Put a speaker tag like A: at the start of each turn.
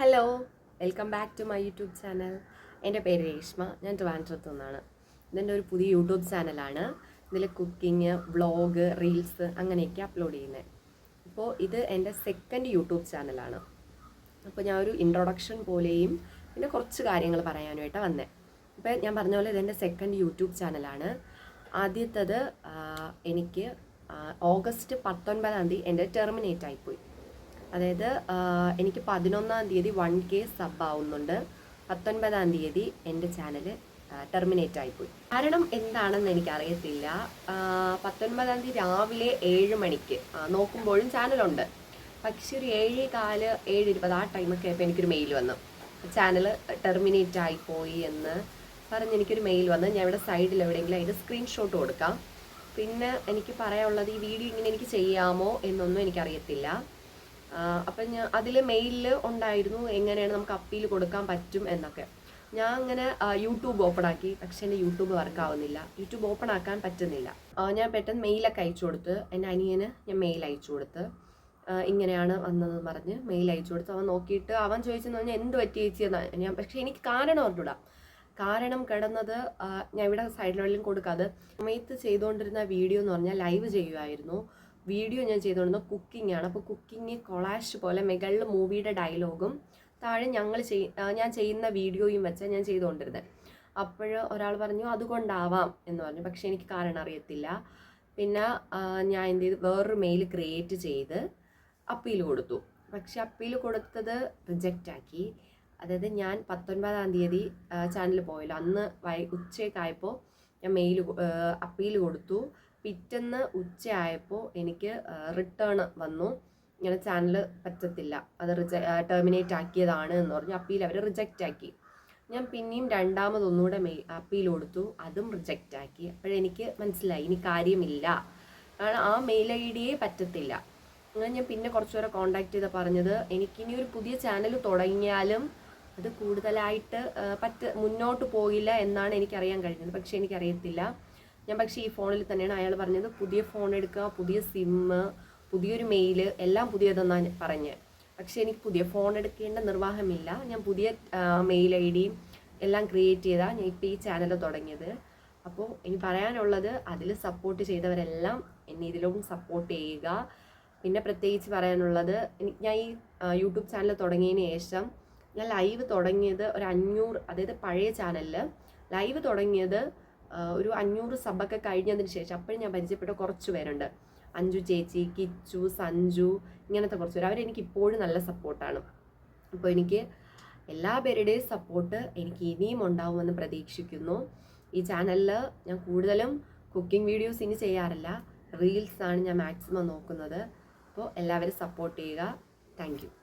A: Hello welcome back to my YouTube channel എന്റെ പേര് രേഷ്മ ഞാൻ ട്രിവാൻഡ്രത്തു നിന്നാണ് ഇതെന്റെ ഒരു പുതിയ യൂട്യൂബ് ചാനലാണ് ഇതിൽ കുക്കിംഗ് വ്ളോഗ് റീൽസ് അങ്ങനെയൊക്കെ അപ്ലോഡ് ചെയ്യുന്നത് അപ്പോൾ ഇത് എന്റെ സെക്കൻഡ് യൂട്യൂബ് ചാനലാണ് അപ്പോൾ ഞാൻ ഒരു ഇൻട്രൊഡക്ഷൻ പോലെയും പിന്നെ കുറച്ച് കാര്യങ്ങൾ പറയാനുമായിട്ടാണ് വന്നത് ഇപ്പോൾ ഞാൻ പറഞ്ഞ പോലെ ഇതെന്റെ സെക്കൻഡ് യൂട്യൂബ് ചാനലാണ് ആദ്യത്തത് എനിക്ക് ഓഗസ്റ്റ് പത്തൊൻപതാം തീയതി എന്റെ ടെർമിനേറ്റ് ആയിപ്പോയി. അതായത് എനിക്ക് പതിനൊന്നാം തീയതി വൺ കെ സബ് ആവുന്നുണ്ട്. പത്തൊൻപതാം തീയതി എന്റെ ചാനൽ ടെർമിനേറ്റ് ആയിപ്പോയി. കാരണം എന്താണെന്ന് എനിക്കറിയത്തില്ല. പത്തൊൻപതാം തീയതി രാവിലെ ഏഴ് മണിക്ക് നോക്കുമ്പോഴും ചാനലുണ്ട്. പക്ഷെ ഒരു ഏഴ് കാൽ ഏഴ് ഇരുപത് ആ ടൈമൊക്കെ ആയപ്പോൾ എനിക്കൊരു മെയിൽ വന്നു. ചാനൽ ടെർമിനേറ്റ് ആയിപ്പോയി എന്ന് പറഞ്ഞ് എനിക്കൊരു മെയിൽ വന്ന്. ഞാൻ ഇവിടെ സൈഡിൽ എവിടെയെങ്കിലും അതിന്റെ സ്ക്രീൻഷോട്ട് കൊടുക്കാം. പിന്നെ എനിക്ക് പറയാനുള്ളത് ഈ വീഡിയോ ഇങ്ങനെ എനിക്ക് ചെയ്യാമോ എന്നൊന്നും എനിക്കറിയത്തില്ല. അപ്പം ഞാൻ അതിൽ മെയിലിൽ ഉണ്ടായിരുന്നു എങ്ങനെയാണ് നമുക്ക് അപ്പീൽ കൊടുക്കാൻ പറ്റും എന്നൊക്കെ. ഞാൻ അങ്ങനെ യൂട്യൂബ് ഓപ്പൺ ആക്കി. പക്ഷെ എന്റെ യൂട്യൂബ് വർക്ക് ആവുന്നില്ല. യൂട്യൂബ് ഓപ്പൺ ആക്കാൻ പറ്റുന്നില്ല. ഞാൻ പെട്ടെന്ന് മെയിലൊക്കെ അയച്ചു കൊടുത്ത് എന്റെ അനിയന് ഞാൻ മെയിൽ അയച്ചു കൊടുത്ത് ഇങ്ങനെയാണ് വന്നതെന്ന് പറഞ്ഞ് മെയിൽ അയച്ചു കൊടുത്ത് അവൻ നോക്കിയിട്ട് അവൻ ചോദിച്ചെന്ന് പറഞ്ഞാൽ എന്ത് പറ്റി ചേച്ചി എന്നാ ഞാൻ പക്ഷേ എനിക്ക് കാരണം അറിഞ്ഞൂടാ. കാരണം കിടന്നത് ഞാൻ ഇവിടെ സൈഡിലെല്ലാം കൊടുക്കാതെ സമയത്ത് ചെയ്തുകൊണ്ടിരുന്ന വീഡിയോ എന്ന് പറഞ്ഞാൽ ലൈവ് ചെയ്യുമായിരുന്നു വീഡിയോ ഞാൻ ചെയ്തുകൊണ്ടിരുന്നത് കുക്കിംഗ് ആണ്. അപ്പോൾ കുക്കിംഗ് കൊളാഷ് പോലെ മുകളിൽ മൂവിയുടെ ഡയലോഗും താഴെ ഞങ്ങൾ ചെയ് ഞാൻ ചെയ്യുന്ന വീഡിയോയും വെച്ചാൽ ഞാൻ ചെയ്തുകൊണ്ടിരുന്നത് അപ്പോൾ ഒരാൾ പറഞ്ഞു അതുകൊണ്ടാവാം എന്ന് പറഞ്ഞു. പക്ഷേ എനിക്ക് കാരണം അറിയത്തില്ല. പിന്നെ ഞാൻ എന്ത് ചെയ്തു? വേറൊരു മെയിൽ ക്രിയേറ്റ് ചെയ്ത് അപ്പീൽ കൊടുത്തു. പക്ഷേ അപ്പീൽ കൊടുത്തത് റിജക്റ്റ് ആക്കി. അതായത് ഞാൻ പത്തൊൻപതാം തീയതി ചാനൽ പോയല്ലോ. അന്ന് വൈ ഉച്ചയൊക്കെ ആയപ്പോൾ ഞാൻ മെയിൽ അപ്പീൽ കൊടുത്തു. പിറ്റേന്ന് ഉച്ചയായപ്പോൾ എനിക്ക് റിട്ടേൺ വന്നു. ഇങ്ങനെ ചാനൽ പറ്റത്തില്ല. അത് റിജ ടെർമിനേറ്റ് ആക്കിയതാണ് എന്ന് പറഞ്ഞു. അപ്പീൽ അവർ റിജക്റ്റ് ആക്കി. ഞാൻ പിന്നെയും രണ്ടാമത് ഒന്നുകൂടെ മെയ് അപ്പീൽ കൊടുത്തു. അതും റിജക്റ്റ് ആക്കി. അപ്പോഴെനിക്ക് മനസ്സിലായി. ഇനി കാര്യമില്ല. കാരണം ആ മെയിൽ ഐ ഡിയെ പറ്റത്തില്ല. അങ്ങനെ ഞാൻ പിന്നെ കുറച്ചു പേരെ കോണ്ടാക്ട് ചെയ്ത് പറഞ്ഞത് എനിക്കിനി ഒരു പുതിയ ചാനൽ തുടങ്ങിയാലും അത് കൂടുതലായിട്ട് പറ്റ മുന്നോട്ട് പോകില്ല എന്നാണ് എനിക്കറിയാൻ കഴിഞ്ഞത്. പക്ഷേ എനിക്കറിയത്തില്ല. ഞാൻ പക്ഷേ ഈ ഫോണിൽ തന്നെയാണ് അയാൾ പറഞ്ഞത് പുതിയ ഫോൺ എടുക്കുക പുതിയ സിമ്മ് പുതിയൊരു മെയിൽ എല്ലാം പുതിയതെന്നാണ് പറഞ്ഞത് പക്ഷേ എനിക്ക് പുതിയ ഫോൺ എടുക്കേണ്ട നിർവാഹമില്ല. ഞാൻ പുതിയ മെയിൽ ഐ ഡിയും എല്ലാം ക്രിയേറ്റ് ചെയ്താൽ ഞാൻ ഇപ്പോൾ ഈ ചാനൽ തുടങ്ങിയത്. അപ്പോൾ ഇനി പറയാനുള്ളത് അതിൽ സപ്പോർട്ട് ചെയ്തവരെല്ലാം എന്നെ ഇതിലും സപ്പോർട്ട് ചെയ്യുക. പിന്നെ പ്രത്യേകിച്ച് പറയാനുള്ളത് ഞാൻ ഈ യൂട്യൂബ് ചാനൽ തുടങ്ങിയതിന് ശേഷം ഞാൻ ലൈവ് തുടങ്ങിയത് ഒരു അഞ്ഞൂറ് അതായത് പഴയ ചാനലിൽ ലൈവ് തുടങ്ങിയത് ഒരു അഞ്ഞൂറ് സബൊക്കെ കഴിഞ്ഞതിന് ശേഷം അപ്പോഴും ഞാൻ പരിചയപ്പെട്ട കുറച്ച് പേരുണ്ട്. അഞ്ജു ചേച്ചി കിച്ചു സഞ്ജു ഇങ്ങനത്തെ കുറച്ച് പേര്. അവരെനിക്ക് ഇപ്പോഴും നല്ല സപ്പോർട്ടാണ് അപ്പോൾ എനിക്ക് എല്ലാ പേരുടെയും സപ്പോർട്ട് എനിക്ക് ഇനിയും ഉണ്ടാവുമെന്ന് പ്രതീക്ഷിക്കുന്നു. ഈ ചാനലിൽ ഞാൻ കൂടുതലും കുക്കിംഗ് വീഡിയോസ് ഇനി ചെയ്യാറില്ല. റീൽസാണ് ഞാൻ മാക്സിമം നോക്കുന്നത്. അപ്പോൾ എല്ലാവരും സപ്പോർട്ട് ചെയ്യുക. താങ്ക്